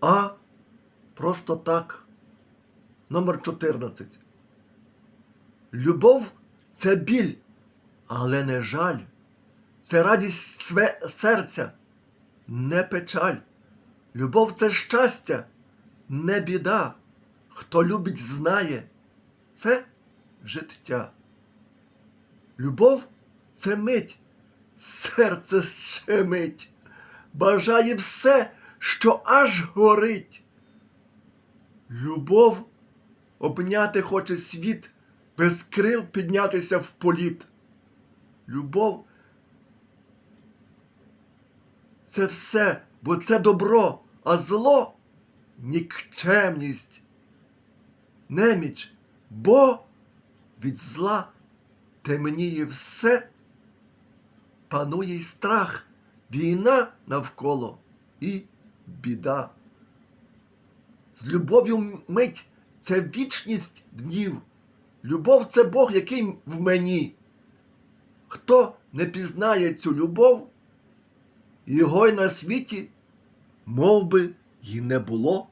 а просто так. Номер 14. Любов це біль, але не жаль. Це радість све серця, не печаль. Любов це щастя, не біда. Хто любить, знає, це життя. Любов це мить, серце щемить, бажає все, що аж горить. Любов обняти хоче світ, без крил піднятися в політ. Любов це все, бо це добро, а зло нікчемність, неміч, бо від зла темніє все, панує й страх, війна навколо і біда. З любов'ю мить це вічність днів. Любов це Бог, який в мені. Хто не пізнає цю любов, його й на світі, мов би, й не було.